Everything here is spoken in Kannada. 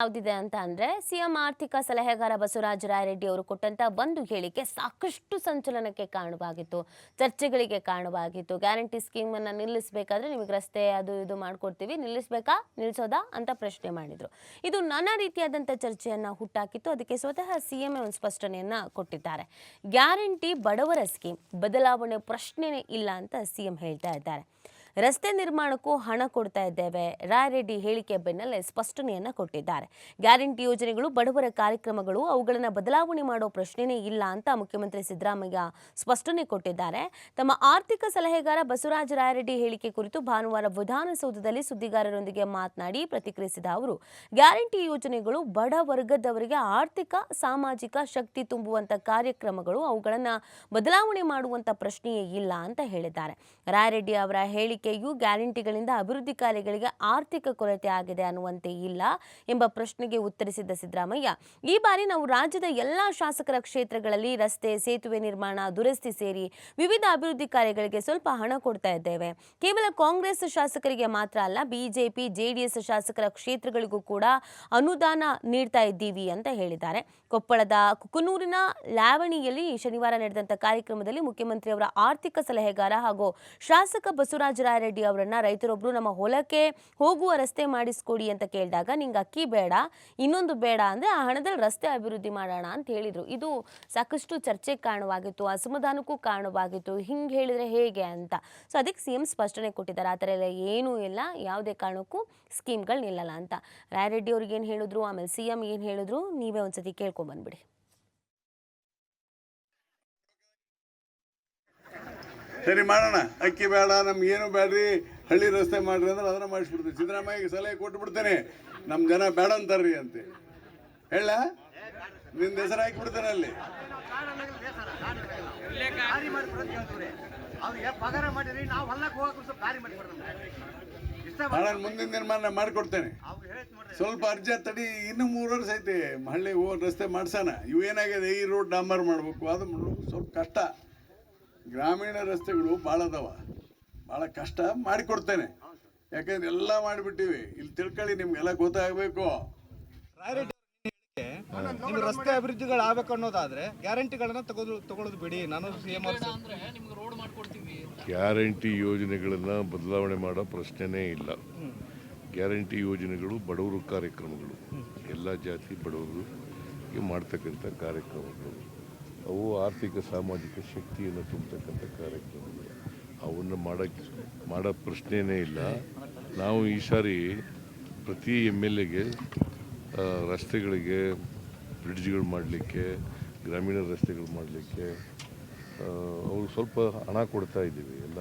ಯಾವ್ದಿದೆ ಅಂತ ಅಂದ್ರೆ ಸಿಎಂ ಆರ್ಥಿಕ ಸಲಹೆಗಾರ ಬಸವರಾಜ ರಾಯರೆಡ್ಡಿ ಅವರು ಕೊಟ್ಟಂತ ಒಂದು ಹೇಳಿಕೆ ಸಾಕಷ್ಟು ಸಂಚಲನಕ್ಕೆ ಕಾರಣವಾಗಿತ್ತು, ಚರ್ಚೆಗಳಿಗೆ ಕಾರಣವಾಗಿತ್ತು. ಗ್ಯಾರಂಟಿ ಸ್ಕೀಮ್ ಅನ್ನ ನಿಲ್ಲಿಸಬೇಕಾದ್ರೆ ನಿಮಗೆ ರಸ್ತೆ ಅದು ಇದು ಮಾಡ್ಕೊಡ್ತೀವಿ, ನಿಲ್ಲಿಸ್ಬೇಕಾ, ನಿಲ್ಲಿಸೋದಾ ಅಂತ ಪ್ರಶ್ನೆ ಮಾಡಿದ್ರು. ಇದು ನಾನಾ ರೀತಿಯಾದಂಥ ಚರ್ಚೆಯನ್ನ ಹುಟ್ಟಾಕಿತ್ತು, ಅದಕ್ಕೆ ಸ್ವತಃ ಸಿಎಂ ಒಂದು ಸ್ಪಷ್ಟನೆಯನ್ನ ಕೊಟ್ಟಿದ್ದಾರೆ. ಗ್ಯಾರಂಟಿ ಬಡವರ ಸ್ಕೀಮ್, ಬದಲಾವಣೆ ಪ್ರಶ್ನೆನೇ ಇಲ್ಲ ಅಂತ ಸಿಎಂ ಹೇಳ್ತಾ ಇದ್ದಾರೆ. ರಸ್ತೆ ನಿರ್ಮಾಣಕ್ಕೂ ಹಣ ಕೊಡ್ತಾ ಇದ್ದೇವೆ. ರಾಯರೆಡ್ಡಿ ಹೇಳಿಕೆ ಬೆನ್ನಲ್ಲೇ ಸ್ಪಷ್ಟನೆಯನ್ನ ಕೊಟ್ಟಿದ್ದಾರೆ. ಗ್ಯಾರಂಟಿ ಯೋಜನೆಗಳು, ಬಡವರ ಕಾರ್ಯಕ್ರಮಗಳು, ಅವುಗಳನ್ನು ಬದಲಾವಣೆ ಮಾಡೋ ಪ್ರಶ್ನೆನೇ ಇಲ್ಲ ಅಂತ ಮುಖ್ಯಮಂತ್ರಿ ಸಿದ್ದರಾಮಯ್ಯ ಸ್ಪಷ್ಟನೆ ಕೊಟ್ಟಿದ್ದಾರೆ. ತಮ್ಮ ಆರ್ಥಿಕ ಸಲಹೆಗಾರ ಬಸವರಾಜ ರಾಯರೆಡ್ಡಿ ಹೇಳಿಕೆ ಕುರಿತು ಭಾನುವಾರ ವಿಧಾನಸೌಧದಲ್ಲಿ ಸುದ್ದಿಗಾರರೊಂದಿಗೆ ಮಾತನಾಡಿ ಪ್ರತಿಕ್ರಿಯಿಸಿದ ಅವರು, ಗ್ಯಾರಂಟಿ ಯೋಜನೆಗಳು ಬಡ ವರ್ಗದವರಿಗೆ ಆರ್ಥಿಕ, ಸಾಮಾಜಿಕ ಶಕ್ತಿ ತುಂಬುವಂತ ಕಾರ್ಯಕ್ರಮಗಳು, ಅವುಗಳನ್ನು ಬದಲಾವಣೆ ಮಾಡುವಂತ ಪ್ರಶ್ನೆಯೇ ಇಲ್ಲ ಅಂತ ಹೇಳಿದ್ದಾರೆ. ರಾಯರೆಡ್ಡಿ ಅವರ ಹೇಳಿಕೆಯು ಗ್ಯಾರಂಟಿಗಳಿಂದ ಅಭಿವೃದ್ಧಿ ಕಾರ್ಯಗಳಿಗೆ ಆರ್ಥಿಕ ಕೊರತೆ ಆಗಿದೆ ಅನ್ನುವಂತೆ ಇಲ್ಲ ಎಂಬ ಪ್ರಶ್ನೆಗೆ ಉತ್ತರಿಸಿದ್ದ ಸಿದ್ದರಾಮಯ್ಯ. ಈ ಬಾರಿ ನಾವು ರಾಜ್ಯದ ಎಲ್ಲಾ ಶಾಸಕರ ಕ್ಷೇತ್ರಗಳಲ್ಲಿ ರಸ್ತೆ, ಸೇತುವೆ ನಿರ್ಮಾಣ, ದುರಸ್ತಿ ಸೇರಿ ವಿವಿಧ ಅಭಿವೃದ್ಧಿ ಕಾರ್ಯಗಳಿಗೆ ಸ್ವಲ್ಪ ಹಣ ಕೊಡ್ತಾ ಇದ್ದೇವೆ. ಕೇವಲ ಕಾಂಗ್ರೆಸ್ ಶಾಸಕರಿಗೆ ಮಾತ್ರ ಅಲ್ಲ, ಬಿಜೆಪಿ, ಜೆಡಿಎಸ್ ಶಾಸಕರ ಕ್ಷೇತ್ರಗಳಿಗೂ ಕೂಡ ಅನುದಾನ ನೀಡ್ತಾ ಇದ್ದೀವಿ ಅಂತ ಹೇಳಿದ್ದಾರೆ. ಕೊಪ್ಪಳದ ಕುಕನೂರಿನ ಲಾವಣಿಯಲ್ಲಿ ಶನಿವಾರ ನಡೆದಂತ ಕಾರ್ಯಕ್ರಮದಲ್ಲಿ ಮುಖ್ಯಮಂತ್ರಿ ಅವರ ಆರ್ಥಿಕ ಸಲಹೆಗಾರ ಹಾಗೂ ಶಾಸಕ ಬಸವರಾಜ ರಾಯರೆಡ್ಡಿ ಅವರನ್ನು ರೈತರೊಬ್ಬರು ನಮ್ಮ ಹೊಲಕ್ಕೆ ಹೋಗುವ ರಸ್ತೆ ಮಾಡಿಸ್ಕೊಡಿ ಅಂತ ಕೇಳಿದಾಗ, ನಿಂಗೆ ಅಕ್ಕಿ ಬೇಡ, ಇನ್ನೊಂದು ಬೇಡ ಅಂದ್ರೆ ಆ ಹಣದಲ್ಲಿ ರಸ್ತೆ ಅಭಿವೃದ್ಧಿ ಮಾಡೋಣ ಅಂತ ಹೇಳಿದರು. ಇದು ಸಾಕಷ್ಟು ಚರ್ಚೆಗೆ ಕಾರಣವಾಗಿತ್ತು ಅಸಮಾಧಾನಕ್ಕೂ ಕಾರಣವಾಗಿತ್ತು ಹಿಂಗೆ ಹೇಳಿದ್ರೆ ಹೇಗೆ ಅಂತ. ಸೊ ಅದಕ್ಕೆ ಸಿ ಎಂ ಸ್ಪಷ್ಟನೆ ಕೊಟ್ಟಿದ್ದಾರೆ. ಆ ಥರ ಎಲ್ಲ ಏನೂ ಇಲ್ಲ, ಯಾವುದೇ ಕಾರಣಕ್ಕೂ ಸ್ಕೀಮ್ಗಳು ನಿಲ್ಲಲ್ಲ ಅಂತ. ರಾಯರೆಡ್ಡಿ ಅವ್ರಿಗೆ ಏನು ಹೇಳಿದ್ರು, ಆಮೇಲೆ ಸಿ ಎಂ ಏನು ಹೇಳಿದ್ರು, ನೀವೇ ಒಂದ್ಸತಿ ಕೇಳ್ಕೊಂಬಂದ್ಬಿಡಿ ಸರಿ ಮಾಡೋಣ. ಅಕ್ಕಿ ಬೇಡ ನಮ್ಗೇನು ಏನು ಬೇಡ್ರಿ ಹಳ್ಳಿ ರಸ್ತೆ ಮಾಡ್ರಿ ಅಂದ್ರೆ ಅದನ್ನ ಮಾಡಿಸ್ಬಿಡ್ತೀನಿ. ಸಿದ್ದರಾಮಯ್ಯಗೆ ಸಲಹೆ ಕೊಟ್ಟು ಬಿಡ್ತೇನೆ. ನಮ್ಮ ಜನ ಬೇಡ ಅಂತಾರ್ರಿ ಅಂತ. ಹೇಳ? ನಿಂದ ಹೆಸರು ಹಾಕಿ ಬಿಡ್ತೇನೆ ಅಲ್ಲಿ ನಾಳೆ ಮುಂದಿನ ನಿರ್ಮಾಣ ಮಾಡಿಕೊಡ್ತೇನೆ. ಸ್ವಲ್ಪ ಅರ್ಜಿ ತಡಿ ಇನ್ನು ಮೂರು ವರ್ಷ ಐತೆ. ಹಳ್ಳಿ ಹೋಗೋ ರಸ್ತೆ ಮಾಡ್ಸೋಣ. ಇವು ಏನಾಗಿದೆ? ಈ ರೋಡ್ ಡಾಂಬರ್ ಮಾಡಬೇಕು. ಅದು ಸ್ವಲ್ಪ ಕಷ್ಟ. ಗ್ರಾಮೀಣ ರಸ್ತೆಗಳು ಭಾಳ ಅದಾವ. ಭಾಳ ಕಷ್ಟ ಮಾಡಿಕೊಡ್ತೇನೆ. ಯಾಕಂದ್ರೆ ಎಲ್ಲ ಮಾಡಿಬಿಟ್ಟಿವಿ. ಇಲ್ಲಿ ತಿಳ್ಕೊಳ್ಳಿ ನಿಮ್ಗೆಲ್ಲ ಗೊತ್ತಾಗಬೇಕು. ನಿಮ್ಗೆ ರಸ್ತೆ ಅಭಿವೃದ್ಧಿಗಳು ಆಗ್ಬೇಕು ಅನ್ನೋದಾದ್ರೆ ಗ್ಯಾರಂಟಿಗಳನ್ನ ತಗೋದು ತಗೊಳ್ಳೋದು ಬಿಡಿ. ನಾನು ಸಿ ಎಂ ಗ್ಯಾರಂಟಿ ಯೋಜನೆಗಳನ್ನು ಬದಲಾವಣೆ ಮಾಡೋ ಪ್ರಶ್ನೆನೇ ಇಲ್ಲ. ಗ್ಯಾರಂಟಿ ಯೋಜನೆಗಳು ಬಡವರು ಕಾರ್ಯಕ್ರಮಗಳು. ಎಲ್ಲ ಜಾತಿ ಬಡವರು ಮಾಡ್ತಕ್ಕಂಥ ಕಾರ್ಯಕ್ರಮಗಳು. ಅವು ಆರ್ಥಿಕ ಸಾಮಾಜಿಕ ಶಕ್ತಿಯನ್ನು ತುಂಬತಕ್ಕಂಥ ಕಾರ್ಯಕ್ರಮಗಳು. ಅವನ್ನು ಮಾಡೋಕ್ಕೆ ಮಾಡೋ ಪ್ರಶ್ನೆಯೇ ಇಲ್ಲ. ನಾವು ಈ ಸಾರಿ ಪ್ರತಿ ಎಂ ಎಲ್ ಎಗೆ ರಸ್ತೆಗಳಿಗೆ ಬ್ರಿಡ್ಜ್ಗಳು ಮಾಡಲಿಕ್ಕೆ, ಗ್ರಾಮೀಣ ರಸ್ತೆಗಳು ಮಾಡಲಿಕ್ಕೆ ಅವರು ಸ್ವಲ್ಪ ಹಣ ಕೊಡ್ತಾ ಇದ್ದೀವಿ ಎಲ್ಲ